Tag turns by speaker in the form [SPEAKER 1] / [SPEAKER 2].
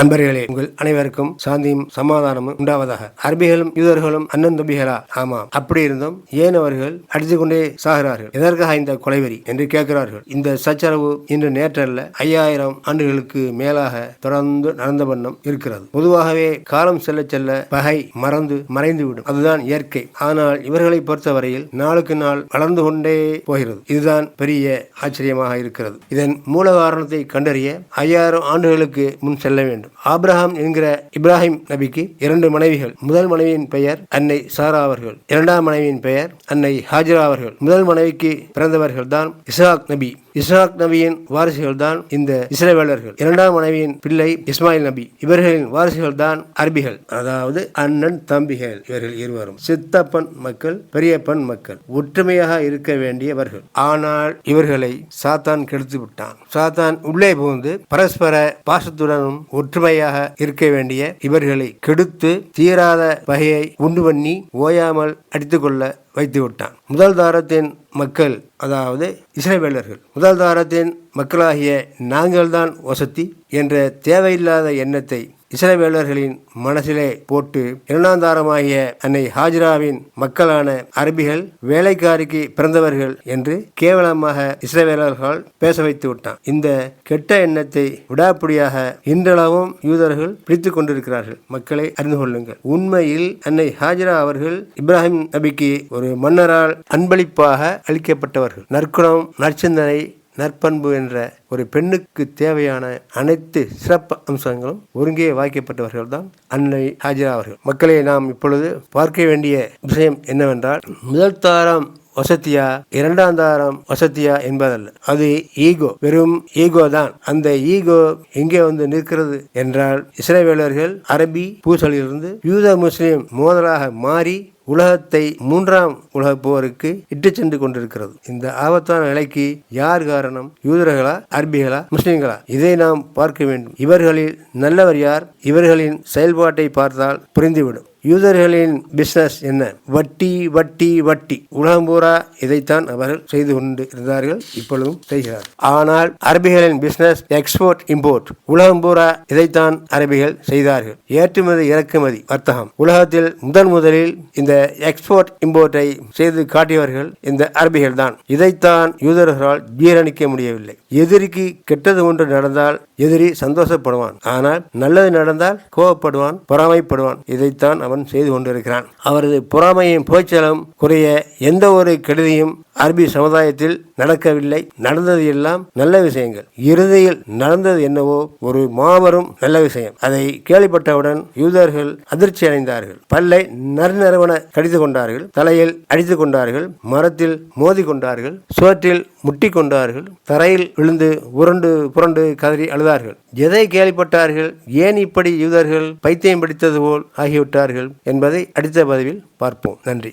[SPEAKER 1] அன்பர்களே உங்கள் அனைவருக்கும் சாந்தியும் சமாதானமும் உண்டாவதாக. அரபிகளும் யூதர்களும் அண்ணன் தம்பிகளா ஆமாம் அப்படி இருந்தும் ஏன் அவர்கள் அடித்து கொண்டே சாகிறார்கள்? எதற்காக இந்த கொலைவெறி என்று கேட்கிறார்கள்? இந்த சச்சரவு இன்று நேற்றல்ல ஐயாயிரம் ஆண்டுகளுக்கு மேலாக தொடர்ந்து நடந்த வண்ணம் இருக்கிறது. பொதுவாகவே காலம் செல்ல செல்ல பகை மறந்து மறைந்துவிடும். அதுதான் இயற்கை. ஆனால் இவர்களை பொறுத்தவரையில் நாளுக்கு நாள் வளர்ந்து கொண்டே போகிறது. இதுதான் பெரிய ஆச்சரியமாக இருக்கிறது. இதன் மூல காரணத்தை கண்டறிய ஐயாயிரம் ஆண்டுகளுக்கு முன் செல்ல வேண்டும். ஆப்ரஹாம் என்கிற இப்ராஹிம் நபிக்கு இரண்டு மனைவிகள். முதல் மனைவியின் பெயர் அன்னை சாரா அவர்கள். இரண்டாம் மனைவியின் பெயர் அன்னை ஹாஜிரா அவர்கள். முதல் மனைவிக்கு பிறந்தவர்கள் தான் இசாக் நபி. இஸ்ஹாக் நபியின் வாரிசுகள் தான் இந்த இஸ்ரேவேலர்கள். இரண்டாம் மனைவியின் பிள்ளை இஸ்மாயில் நபி. இவர்களின் வாரிசுகள் தான் அரபிகள். அதாவது அண்ணன் தம்பிகள். இவர்கள் இருவரும் சித்தப்பன் மக்கள் பெரியப்பன் மக்கள். ஒற்றுமையாக இருக்க வேண்டியவர்கள். ஆனால் இவர்களை சாத்தான் கெடுத்து விட்டான். சாத்தான் உள்ளே புகுந்து பரஸ்பர பாசத்துடனும் ஒற்றுமையாக இருக்க வேண்டிய இவர்களை கெடுத்து தீராத வகையை உண்டு பண்ணி ஓயாமல் அடித்துக்கொள்ள வைத்து விட்டான் முதல் தாரத்தின் மக்கள் அதாவது இஸ்ரேவேலர்கள் முதல் தாரத்தின் மக்களாகிய நாங்கள்தான் வசதி என்ற தேவையில்லாத எண்ணத்தை இஸ்ரவேலர்களின் மனசிலே போட்டு இரண்டாந்தாரமாகிய அன்னை ஹாஜிராவின் மக்களான அரபிகள் வேலைக்காரிக்கு பிறந்தவர்கள் என்று கேவலமாக இஸ்ரவேலர்கள் பேச வைத்து விட்டான். இந்த கெட்ட எண்ணத்தை விடாப்பிடியாக இன்றளவும் யூதர்கள் பிடித்து கொண்டிருக்கிறார்கள். மக்களை அறிந்து கொள்ளுங்கள். உண்மையில் அன்னை ஹாஜிரா அவர்கள் இப்ராஹிம் நபிக்கு ஒரு மன்னரால் அன்பளிப்பாக அளிக்கப்பட்டவர்கள். நற்குணம் நற்சிந்தனை நற்பண்பு என்ற ஒரு பெண்ணுக்கு தேவையான அனைத்து சிறப்பு அம்சங்களும் ஒருங்கே வாய்க்கப்பட்டவர்கள் தான் அன்னை ஹாஜிரா அவர்கள். மக்களை நாம் இப்பொழுது பார்க்க வேண்டிய விஷயம் என்னவென்றால் முதல் தாரம் வசதியா இரண்டாம் தாரம் வசதியா என்பதல்ல. அது ஈகோ வெறும் ஈகோ தான். அந்த ஈகோ எங்கே வந்து நிற்கிறது என்றால் இஸ்ரேவேலர்கள் அரபி பூசலிலிருந்து யூத முஸ்லீம் மோதலாக மாறி உலகத்தை மூன்றாம் உலக போருக்கு இட்டு சென்று கொண்டிருக்கிறது. இந்த ஆபத்தான நிலைக்கு யார் காரணம்? யூதர்களா? அரபிகளா? முஸ்லிம்களா? இதை நாம் பார்க்க வேண்டும். இவர்களில் நல்லவர் யார்? இவர்களின் செயல்பாட்டை பார்த்தால் புரிந்துவிடும். யூதர்களின் பிஸ்னஸ் என்ன? வட்டி வட்டி வட்டி. உலகம் பூரா இதைத்தான் அவர்கள் செய்து கொண்டு இருந்தார்கள் இப்பொழுதும் செய்கிறார். ஆனால் அரபிகளின் பிஸ்னஸ் எக்ஸ்போர்ட் இம்போர்ட் உலகம் பூரா இதைத்தான் அரபிகள் செய்தார்கள். ஏற்றுமதி இறக்குமதி வர்த்தகம். உலகத்தில் முதன் முதலில் இந்த எக்ஸ்போர்ட் இம்போர்ட்டை செய்து காட்டியவர்கள் இந்த அரபிகள் தான். இதைத்தான் யூதர்களால் ஜீரணிக்க முடியவில்லை. எதிரிக்கு கெட்டது ஒன்று நடந்தால் எதிரி சந்தோஷப்படுவான். ஆனால் நல்லது நடந்தால் கோவப்படுவான் பொறாமைப்படுவான். இதைத்தான் அவன் செய்து கொண்டிருக்கிறான். அவரது பொறாமையும் போய்ச்சலம் குறைய எந்த ஒரு கெடுதியும் அரபி சமுதாயத்தில் நடக்கவில்லை. நடந்தது எல்லாம் நல்ல விஷயங்கள். இறுதியில் நடந்தது என்னவோ ஒரு மாபெரும் நல்ல விஷயம். அதை கேள்விப்பட்டவுடன் யூதர்கள் அதிர்ச்சி அடைந்தார்கள். பல்லை நறுநறுவன கடித்து கொண்டார்கள். தலையில் அடித்து கொண்டார்கள். மரத்தில் மோதி கொண்டார்கள். சுவற்றில் முட்டி கொண்டார்கள். தரையில் விழுந்து உருண்டு புரண்டு கதறி அழுதார்கள். எதை கேள்விப்பட்டார்கள்? ஏன் இப்படி யூதர்கள் பைத்தியம் பிடித்தது போல் ஆகிவிட்டார்கள் என்பதை அடுத்த பதிவில் பார்ப்போம். நன்றி.